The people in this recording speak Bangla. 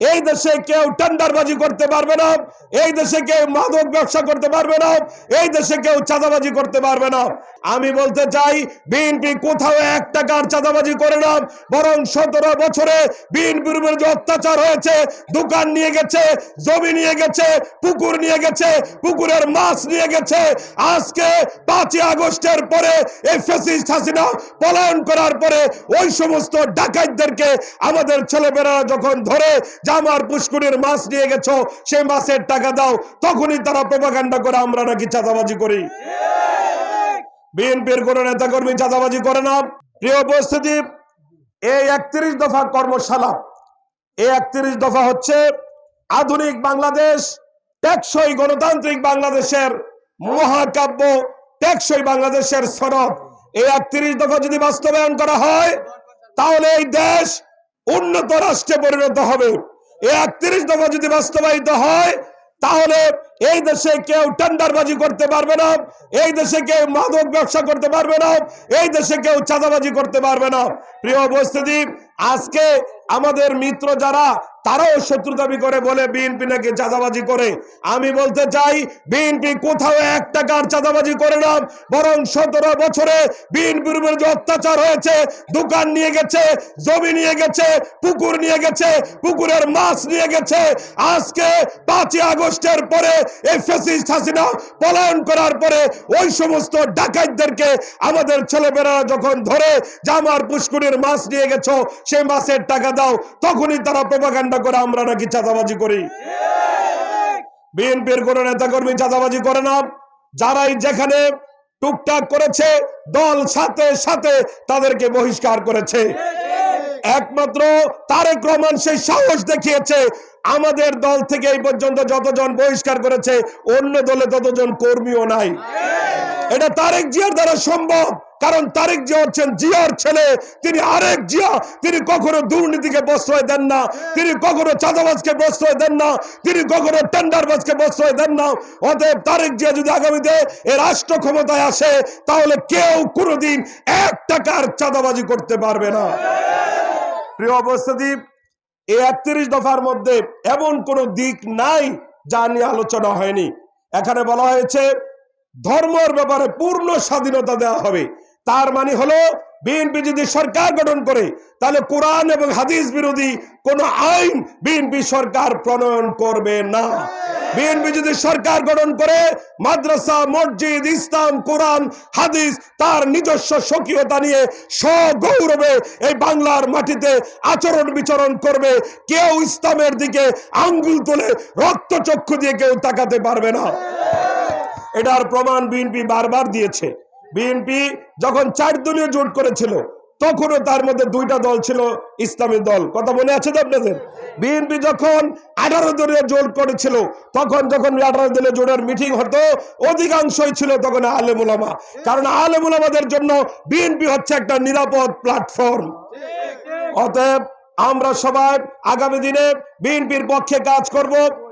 এই দেশে কেউ টেন্ডারবাজি করতে পারবে না। এই দেশে কেউ মাদক ব্যবসা করতে পারবে না। এই দেশে কেউ চাঁদাবাজি করতে পারবে না। আমি বলতে চাই, বিএনপি কোথাও এক টাকার চাঁদাবাজি করে না, বরং সতেরো বছরে বিএনপির উপর যে অত্যাচার হয়েছে, দোকান নিয়ে গেছে, জমি নিয়ে গেছে, পুকুর নিয়ে গেছে, পুকুরের মাছ নিয়ে গেছে, আজকে পাঁচই আগস্টের পরে এই হাসিনা পলায়ন করার পরে ওই সমস্ত ডাকাতদেরকে আমাদের ছেলেমেয়েরা যখন ধরে, জামার পুষ্কুরের মাছ নিয়ে গেছো, সেই মাছের টাকা দাও, তখনই তারা প্রপাগান্ডা করে আমরা নাকি চাঁদাবাজি করি। বিএনপির কোন নেতা কর্মী চাঁদাবাজি করে না। প্রিয় উপস্থিতি, এই একত্রিশ দফা কর্মশালা, এই একত্রিশ দফা হচ্ছে আধুনিক বাংলাদেশ, টেকসই গণতান্ত্রিক বাংলাদেশের মহাকাব্য, টেকসই বাংলাদেশের সনদ। এই একত্রিশ দফা যদি বাস্তবায়ন করা হয়, তাহলে এই দেশ উন্নত রাষ্ট্রে পরিণত হবে। এই একত্রিশ দফা যদি বাস্তবায়িত হয় তাহলে এই দেশে কেউ টেন্ডারবাজি করতে পারবে না, এই দেশে কেউ মাদক ব্যবসা করতে পারবে না, এই দেশে কেউ চাঁদাবাজি করতে পারবে না। প্রিয় উপস্থিতি, আজকে আমাদের মিত্র যারা তারাও শত্রু দাবি করে বলে বিএনপি নাকি চাঁদাবাজি করে। আমি বলতে চাই, বিএনপি কোথাও এক টাকার চাঁদাবাজি করে না, বরং সতেরো বছরে বিএনপির যে অত্যাচার হয়েছে, দোকান নিয়ে গেছে, জমি নিয়ে গেছে, পুকুর নিয়ে গেছে, পুকুরের মাছ নিয়ে গেছে, আজকে পাঁচই আগস্টের পরে এই হাসিনা পলায়ন করার পরে ওই সমস্ত ডাকাতদেরকে আমাদের ছেলেমেয়েরা যখন ধরে জামার পুষ্কুরের মাছ নিয়ে গেছো, সেই মাছের টাকা দাও, তখনই তারা প্রপাগান্ডা করে আমরা নাকি চাঁদাবাজি করি? বিএনপির কোন নেতা কর্মী চাঁদাবাজি করে না। যারাই যেখানে টুকটাক করেছে, দল সাথে সাথে তাদেরকে বহিষ্কার করেছে। একমাত্র তারেক রহমান সেই সাহস দেখিয়েছে, আমাদের দল থেকে এই পর্যন্ত যতজন বহিষ্কার করেছে, অন্য দলে ততজন কর্মীও নাই। এটা তারেক জিয়ার দ্বারা সম্ভব। কারণ তারেক জিয়া হচ্ছেন জিয়ার ছেলে। তিনি আরেক জিয়া। তিনি কখনো দুর্নীতিকে প্রশ্রয় দেন না। তিনি কখনো চাঁদাবাজকে প্রশ্রয় দেন না। তিনি কখনো টেন্ডারবাজকে প্রশ্রয় দেন না। অতএব তারেক জিয়া যদি আগামীতে এ রাষ্ট্র ক্ষমতায় আসে, তাহলে কেউ কোনোদিন এক টাকার চাঁদাবাজি করতে পারবে না। প্রিয় অবস্থিতি এই একত্রিশ দফার মধ্যে এমন কোন দিক নাই যা নিয়ে আলোচনা হয়নি। এখানে বলা হয়েছে, ধর্মের ব্যাপারে পূর্ণ স্বাধীনতা দেওয়া হবে। তার মানে হলো বিএনপি যদি সরকার গঠন করে, তাহলে কোরআন এবং হাদিস বিরোধী কোন আইন বিএনপি সরকার প্রণয়ন করবে না। বিএনপি যদি সরকার গঠন করে, মাদ্রাসা, মসজিদ, ইসলাম, কোরআন, হাদিস, তার নিজস্ব স্বকীয়তা নিয়ে সগৌরবে এই বাংলার মাটিতে আচরণ বিচরণ করবে। কেউ ইসলামের দিকে আঙ্গুল তুলে, রক্তচক্ষু দিয়ে কেউ তাকাতে পারবে না। এটার প্রমাণ বিএনপি বারবার দিয়েছে। বিএনপি যখন চার দলীয় জোট করেছিল, তখনও তার মধ্যে দুইটা দল ছিল ইসলামী দল। কথা মনে আছে তো আপনাদের? বিএনপি যখন আঠারো দলীয় জোট করেছিল, তখন যখন আঠারো দলীয় জোটের মিটিং হতো, অধিকাংশই ছিল তখন আলেমুলামা কারণ আলেমুলামাদের জন্য বিএনপি হচ্ছে একটা নিরাপদ প্ল্যাটফর্ম। অতএব আমরা সবাই আগামী দিনে বিএনপির পক্ষে কাজ করব।